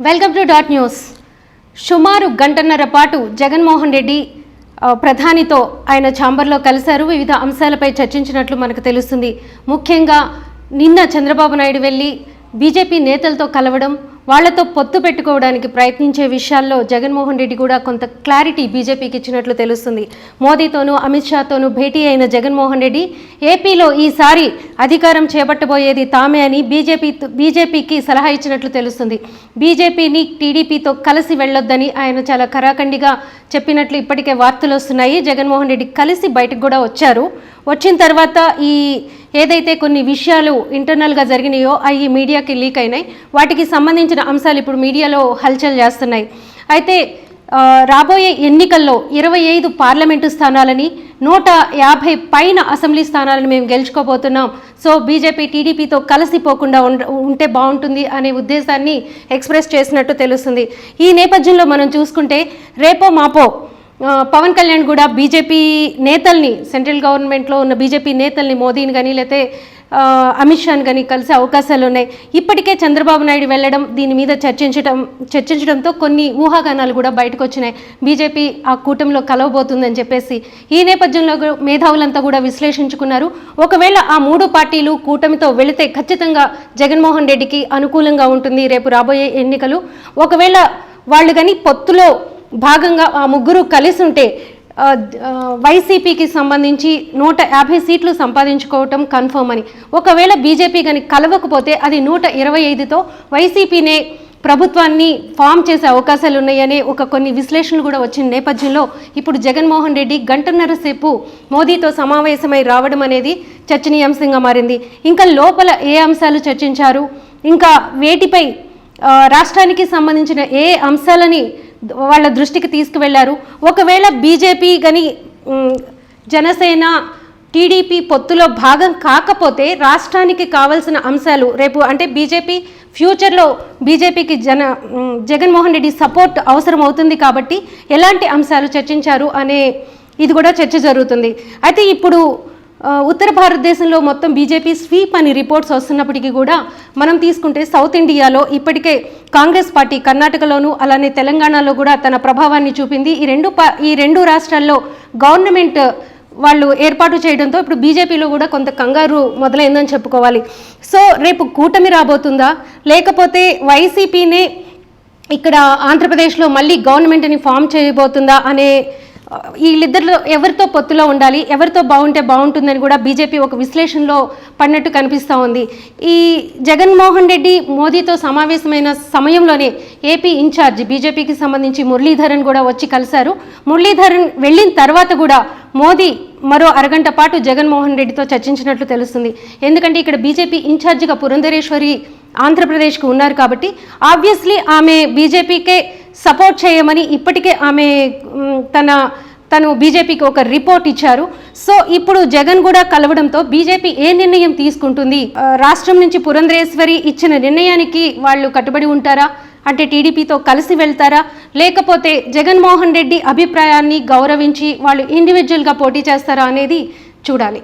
Welcome to dot news. సుమారు గంటన్నర పాటు జగన్మోహన్ రెడ్డి ప్రధానితో ఆయన ఛాంబర్లో కలిశారు. వివిధ అంశాలపై చర్చించినట్లు మనకు తెలుస్తుంది. ముఖ్యంగా నిన్న చంద్రబాబు నాయుడు వెళ్ళి బీజేపీ నేతలతో కలవడం వాళ్ళతో పొత్తు పెట్టుకోవడానికి ప్రయత్నించే విషయాల్లో జగన్మోహన్ రెడ్డి కూడా కొంత క్లారిటీ బీజేపీకి ఇచ్చినట్లు తెలుస్తుంది. మోదీతోనూ అమిత్ షాతోనూ భేటీ అయిన జగన్మోహన్ రెడ్డి ఏపీలో ఈసారి అధికారం చేపట్టబోయేది తామే అని బీజేపీ బీజేపీకి సలహా ఇచ్చినట్లు తెలుస్తుంది. బీజేపీని టీడీపీతో కలిసి వెళ్ళొద్దని ఆయన చాలా కరాఖండిగా చెప్పినట్లు ఇప్పటికే వార్తలు వస్తున్నాయి. జగన్మోహన్ రెడ్డి కలిసి బయటకు కూడా వచ్చారు. వచ్చిన తర్వాత ఈ ఏదైతే కొన్ని విషయాలు ఇంటర్నల్గా జరిగినాయో అవి మీడియాకి లీక్ అయినాయి. వాటికి సంబంధించిన అంశాలు ఇప్పుడు మీడియాలో హల్చల్ చేస్తున్నాయి. అయితే రాబోయే ఎన్నికల్లో ఇరవై ఐదు పార్లమెంటు స్థానాలని నూట యాభై పైన అసెంబ్లీ స్థానాలను మేము గెలుచుకోబోతున్నాం. సో బీజేపీ టీడీపీతో కలిసిపోకుండా ఉంటే బాగుంటుంది అనే ఉద్దేశాన్ని ఎక్స్ప్రెస్ చేసినట్టు తెలుస్తుంది. ఈ నేపథ్యంలో మనం చూసుకుంటే రేపో మాపో పవన్ కళ్యాణ్ కూడా బీజేపీ నేతల్ని సెంట్రల్ గవర్నమెంట్లో ఉన్న బీజేపీ నేతల్ని మోదీని కానీ లేకపోతే అమిత్ షాన్ కానీ కలిసే అవకాశాలు ఉన్నాయి. ఇప్పటికే చంద్రబాబు నాయుడు వెళ్ళడం దీని మీద చర్చించడం చర్చించడంతో కొన్ని ఊహాగానాలు కూడా బయటకు వచ్చినాయి బీజేపీ ఆ కూటమిలో కలవబోతుందని చెప్పేసి ఈ నేపథ్యంలో మేధావులంతా కూడా విశ్లేషించుకున్నారు. ఒకవేళ ఆ మూడు పార్టీలు కూటమితో వెళితే ఖచ్చితంగా జగన్మోహన్ రెడ్డికి అనుకూలంగా ఉంటుంది రేపు రాబోయే ఎన్నికలు. ఒకవేళ వాళ్ళు కానీ పొత్తులో భాగంగా ఆ ముగ్గురు కలిసి ఉంటే వైసీపీకి సంబంధించి నూట యాభై సీట్లు సంపాదించుకోవటం కన్ఫర్మ్ అని. ఒకవేళ బీజేపీ కానీ కలవకపోతే అది నూట ఇరవై ఐదుతో వైసీపీనే ప్రభుత్వాన్ని ఫామ్ చేసే అవకాశాలు ఉన్నాయనే ఒక కొన్ని విశ్లేషణలు కూడా వచ్చిన నేపథ్యంలో ఇప్పుడు జగన్మోహన్ రెడ్డి గంటన్నర సేపు మోదీతో సమావేశమై రావడం అనేది చర్చనీయాంశంగా మారింది. ఇంకా లోపల ఏ అంశాలు చర్చించారు? ఇంకా వేటిపై రాష్ట్రానికి సంబంధించిన ఏ అంశాలని వాళ్ళ దృష్టికి తీసుకువెళ్ళారు. ఒకవేళ బీజేపీ కానీ జనసేన టీడీపీ పొత్తులో భాగం కాకపోతే రాష్ట్రానికి కావాల్సిన అంశాలు రేపు అంటే బీజేపీ ఫ్యూచర్లో బీజేపీకి జన జగన్మోహన్ రెడ్డి సపోర్ట్ అవసరం అవుతుంది కాబట్టి ఎలాంటి అంశాలు చర్చించారు అనే ఇది కూడా చర్చ జరుగుతుంది. అయితే ఇప్పుడు ఉత్తర భారతదేశంలో మొత్తం బీజేపీ స్వీప్ అని రిపోర్ట్స్ వస్తున్నప్పటికీ కూడా మనం తీసుకుంటే సౌత్ ఇండియాలో ఇప్పటికే కాంగ్రెస్ పార్టీ కర్ణాటకలోనూ అలానే తెలంగాణలో కూడా తన ప్రభావాన్ని చూపింది. ఈ రెండు పా ఈ రెండు రాష్ట్రాల్లో గవర్నమెంట్ వాళ్ళు ఏర్పాటు చేయడంతో ఇప్పుడు బీజేపీలో కూడా కొంత కంగారు మొదలైందని చెప్పుకోవాలి. సో రేపు కూటమి రాబోతుందా? లేకపోతే వైసీపీనే ఇక్కడ ఆంధ్రప్రదేశ్లో మళ్ళీ గవర్నమెంట్ని ఫామ్ చేయబోతుందా అనే వీళ్ళిద్దరిలో ఎవరితో పొత్తులో ఉండాలి ఎవరితో బాగుంటే బాగుంటుందని కూడా బీజేపీ ఒక విశ్లేషణలో పడినట్టు కనిపిస్తూ ఉంది. ఈ జగన్మోహన్ రెడ్డి మోదీతో సమావేశమైన సమయంలోనే ఏపీ ఇన్ఛార్జ్ బీజేపీకి సంబంధించి మురళీధరన్ కూడా వచ్చి కలిశారు. మురళీధరన్ వెళ్ళిన తర్వాత కూడా మోదీ మరో అరగంట పాటు జగన్మోహన్ రెడ్డితో చర్చించినట్లు తెలుస్తుంది. ఎందుకంటే ఇక్కడ బీజేపీ ఇన్ఛార్జిగా పురంధరేశ్వరి ఆంధ్రప్రదేశ్కు ఉన్నారు కాబట్టి ఆబ్వియస్లీ ఆమె బీజేపీకే సపోర్ట్ చేయమని ఇప్పటికే ఆమె తన తను బీజేపీకి ఒక రిపోర్ట్ ఇచ్చారు. సో ఇప్పుడు జగన్ కూడా కలవడంతో బీజేపీ ఏ నిర్ణయం తీసుకుంటుంది? రాష్ట్రం నుంచి పురంధరేశ్వరి ఇచ్చిన నిర్ణయానికి వాళ్ళు కట్టుబడి ఉంటారా? అంటే టీడీపీతో కలిసి వెళ్తారా? లేకపోతే జగన్మోహన్ రెడ్డి అభిప్రాయాన్ని గౌరవించి వాళ్ళు ఇండివిజువల్గా పోటీ చేస్తారా అనేది చూడాలి.